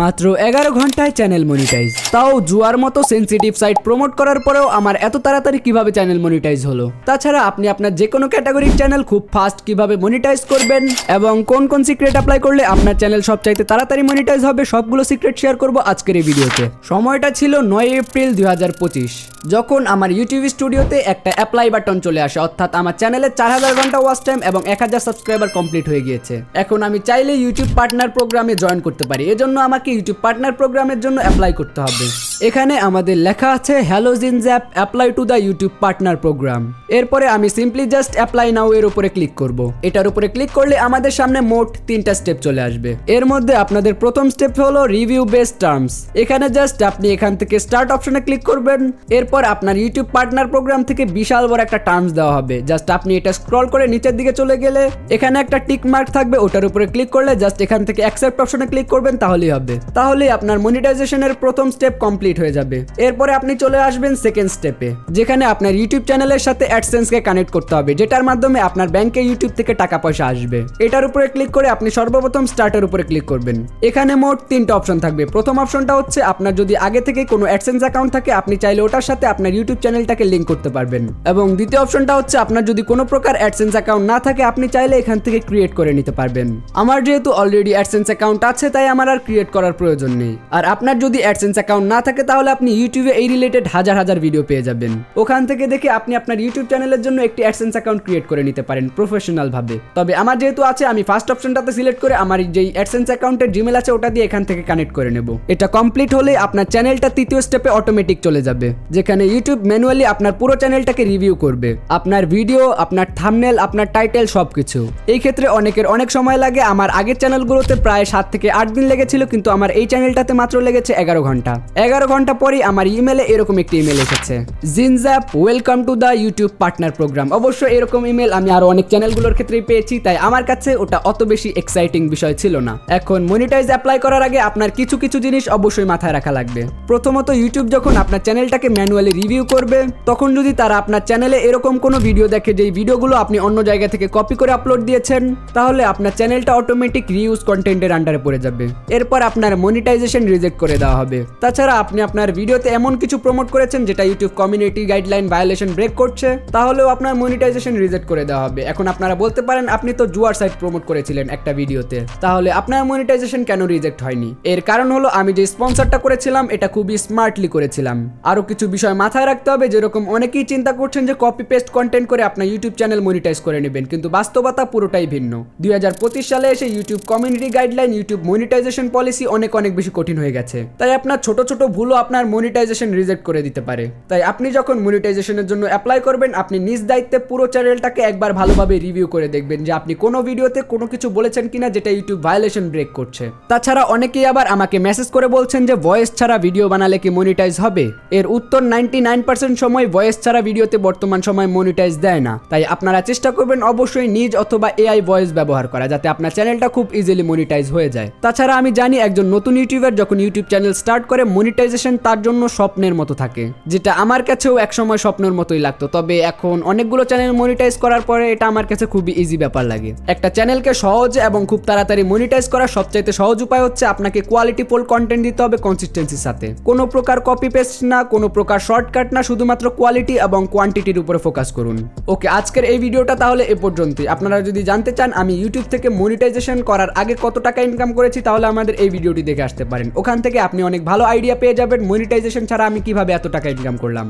মাত্র এগারো ঘন্টায় চ্যানেল মনিটাইজ তাও জুয়ার মতো সেন্সিটিভ সাইট প্রমোট করার পরেও আমার এত তাড়াতাড়ি কীভাবে চ্যানেল মনিটাইজ হলো? তাছাড়া আপনি আপনার যে কোনো ক্যাটাগরির চ্যানেল খুব ফাস্ট কীভাবে মনিটাইজ করবেন এবং কোন কোন সিক্রেট অ্যাপ্লাই করলে আপনার চ্যানেল সবচাইতে তাড়াতাড়ি মনিটাইজ হবে, সবগুলো সিক্রেট শেয়ার করব আজকের এই ভিডিওতে। সময়টা ছিল নয় এপ্রিল দুই হাজার পঁচিশ। যখন আমার ইউটিউব স্টুডিওতে একটা অ্যাপ্লাই বাটন চলে আসে, অর্থাৎ আমার চ্যানেলে চার হাজার ঘণ্টা ওয়াচ টাইম এবং এক হাজার সাবস্ক্রাইবার কমপ্লিট হয়ে গিয়েছে। এখন আমি চাইলে ইউটিউব পার্টনার প্রোগ্রামে জয়েন করতে পারি। এজন্য আমাকে ইউটিউব পার্টনার প্রোগ্রামের জন্য অ্যাপ্লাই করতে হবে। এখানে আমাদের লেখা আছে hello জিনজ্যাপ apply to the YouTube partner program এরপরে আমি সিম্পলি জাস্ট অ্যাপ্লাই নাও এর উপরে ক্লিক করব। এটার উপরে ক্লিক করলে আমাদের সামনে মোট তিনটা স্টেপ চলে আসবে। এর মধ্যে আপনাদের প্রথম স্টেপ হলো রিভিউ বেস্ট টার্মস এখানে জাস্ট আপনি এখান থেকে স্টার্ট অপশনে ক্লিক করবেন। এরপর আপনার ইউটিউব পার্টনার প্রোগ্রাম থেকে বিশাল বড় একটা টার্মস দেওয়া হবে। জাস্ট আপনি এটা স্ক্রল করে নিচের দিকে চলে গেলে এখানে একটা টিক মার্ক থাকবে, ওটার উপরে ক্লিক করলে জাস্ট এখান থেকে অ্যাকসেপ্ট অপশনে ক্লিক করবেন, তাহলেই হবে। তাহলেই আপনার মনিটাইজেশনের প্রথম স্টেপ কমপ্লিট হয়ে যাবে। এরপরে আপনি চলে আসবেন সেকেন্ড স্টেপে যেখানে আপনার ইউটিউব চ্যানেলের সাথে অ্যাডসেন্সকে কানেক্ট করতে হবে, যেটার মাধ্যমে আপনার ব্যাংকে ইউটিউব থেকে টাকা পয়সা আসবে। এটার উপরে ক্লিক করে আপনি সর্বপ্রথম স্টার্টের উপরে ক্লিক করবেন। এখানে মোট তিনটা অপশন থাকবে। প্রথম অপশনটা হচ্ছে আপনার যদি আগে থেকে কোনো অ্যাডসেন্স অ্যাকাউন্ট থাকে, আপনি চাইলে ওটার সাথে আপনার ইউটিউব চ্যানেলটাকে লিঙ্ক করতে পারবেন। এবং দ্বিতীয় অপশনটা হচ্ছে আপনার যদি কোনো প্রকার অ্যাডসেন্স অ্যাকাউন্ট না থাকে, আপনি চাইলে এখান থেকে ক্রিয়েট করে নিতে পারবেন। আমার যেহেতু অলরেডি অ্যাডসেন্স অ্যাকাউন্ট আছে, তাই আমার আর ক্রিয়েট করার প্রয়োজন নেই। আর আপনার যদি অ্যাডসেন্স অ্যাকাউন্ট না থাকে তাহলে আপনি ইউটিউবে এই রিলেটেড হাজার হাজার ভিডিও পেয়ে যাবেন। ওখান থেকে দেখে আপনি আপনার ইউটিউব চ্যানেলের জন্য একটি অ্যাডসেন্স অ্যাকাউন্ট ক্রিয়েট করে নিতে পারেন প্রফেশনাল ভাবে। তবে আমার যেহেতু আছে, আমি ফার্স্ট অপশনটাতে সিলেক্ট করে আমার যেই অ্যাডসেন্স অ্যাকাউন্টের জিমেল আছে, ওটা দিয়ে এখান থেকে কানেক্ট করে নেব। এটা কমপ্লিট হলে আপনার চ্যানেলটা তৃতীয় স্টেপে অটোমেটিক চলে যাবে, যেখানে ইউটিউব ম্যানুয়ালি আপনার পুরো চ্যানেলটাকে রিভিউ করবে। আপনার ভিডিও আপনার থামনেল আপনার টাইটেল সবকিছু। এই ক্ষেত্রে অনেকের অনেক সময় লাগে, আমার আগের চ্যানেলগুলোতে প্রায় সাত থেকে আট দিন লেগেছিল, কিন্তু আমার এই চ্যানেলটাতে মাত্র লেগেছে এগারো ঘণ্টা। এগারো ঘণ্টা পরেই আমার ইমেলে এরকম একটি ইমেল এসেছে। জিনজ্যাপ welcome to the YouTube partner program অবশ্য এরকম ইমেল আমি আরও অনেক চ্যানেলগুলোর ক্ষেত্রেই পেয়েছি, তাই আমার কাছে ওটা অত বেশি এক্সাইটিং বিষয় ছিল না। এখন মনিটাইজ অ্যাপ্লাই করার আগে আপনার কিছু কিছু জিনিস অবশ্যই মাথায় রাখা লাগবে। প্রথমত ইউটিউব যখন আপনার চ্যানেলটাকে ম্যানুয়ালি রিভিউ করবে, তখন যদি তারা আপনার চ্যানেলে এরকম কোনো ভিডিও দেখে যেই ভিডিওগুলো আপনি অন্য জায়গা থেকে কপি করে আপলোড দিয়েছেন, তাহলে আপনার চ্যানেলটা অটোমেটিক রিউজ কন্টেন্টের আন্ডারে পড়ে যাবে। এরপর আপনার মনিটাইজেশন রিজেক্ট করে দেওয়া হবে। তাছাড়া আপনি আপনার ভিডিওতে এমন কিছু প্রমোট করেছেন যেটা YouTube community guideline violation break করছে? তাহলেও আপনার মনিটাইজেশন রিজেক্ট করে দেওয়া হবে। এখন আপনারা বলতে পারেন, আপনি তো জুয়ার সাইট প্রমোট করেছিলেন একটা ভিডিওতে। তাহলে আপনার মনিটাইজেশন কেন রিজেক্ট হয়নি? এর কারণ হলো, আমি যে স্পন্সরটা করেছিলাম, এটা খুবই স্মার্টলি করেছিলাম। আরও কিছু বিষয় মাথায় রাখতে হবে, যেরকম অনেকেই চিন্তা করছেন যে কপি পেস্ট কন্টেন্ট করে আপনার ইউটিউব চ্যানেল মনিটাইজ করে নেবেন, কিন্তু বাস্তবতা পুরোটাই ভিন্ন। দুই হাজার পঁচিশ সালে এসে YouTube community guideline YouTube monetization policy অনেক অনেক বেশি কঠিন হয়ে গেছে। তাই আপনার ছোট ছোট ভুলও আপনার মনিটাইজেশন রিজেক্ট করে দিতে পারে। তাই আপনি যখন মনিটাইজেশনের জন্য অ্যাপ্লাই করবেন, আপনি নিজ দায়িত্বে পুরো চ্যানেলটাকে একবার ভালোভাবে রিভিউ করে দেখবেন যে আপনি কোনো ভিডিওতে কোনো কিছু বলেছেন কিনা যেটা ইউটিউব ভায়োলেশন ব্রেক করছে। তাছাড়া অনেকেই আবার আমাকে মেসেজ করে বলছেন যে ভয়েস ছাড়া ভিডিও বানালে কি মনিটাইজ হবে? এর উত্তর নাইনটি নাইন পার্সেন্ট সময় ভয়েস ছাড়া ভিডিওতে বর্তমান সময় মনিটাইজ দেয় না। তাই আপনারা চেষ্টা করবেন অবশ্যই নিজ অথবা এআই ভয়েস ব্যবহার করা যাতে আপনার চ্যানেলটা খুব ইজিলি মনিটাইজ হয়ে যায়। তাছাড়া আমি জানি একজন নতুন ইউটিউবার যখন ইউটিউব চ্যানেল স্টার্ট করে মনিটাইজেশন তার জন্য স্বপ্নের মতো থাকে, যেটা আমার কাছেও একসময় স্বপ্নের মতোই লাগতো। তবে এখন অনেকগুলো চ্যানেল মনিটাইজ করার পরে এটা আমার কাছে খুবই ইজি ব্যাপার লাগে। একটা চ্যানেলকে সহজে এবং খুব তাড়াতাড়ি মনিটাইজ করার সবচাইতে সহজ উপায় হচ্ছে আপনাকে কোয়ালিটি ফুল কন্টেন্ট দিতে হবে কনসিস্টেন্সির সাথে। কোনো প্রকার কপি পেস্ট না, কোনো প্রকার শর্টকাট না, শুধুমাত্র কোয়ালিটি এবং কোয়ান্টিটির উপরে ফোকাস করুন। ওকে, আজকের এই ভিডিওটা তাহলে এ পর্যন্তই। আপনারা যদি জানতে চান আমি ইউটিউব থেকে মনিটাইজেশন করার আগে কত টাকা ইনকাম করেছি, তাহলে আমাদের এই ভিডিওটি দেখে আসতে পারেন। ওখান থেকে আপনি অনেক ভালো আইডিয়া পেয়ে যাবেন মনিটাইজেশন ছাড়া আমি কীভাবে এত টাকা ইনকাম করলাম?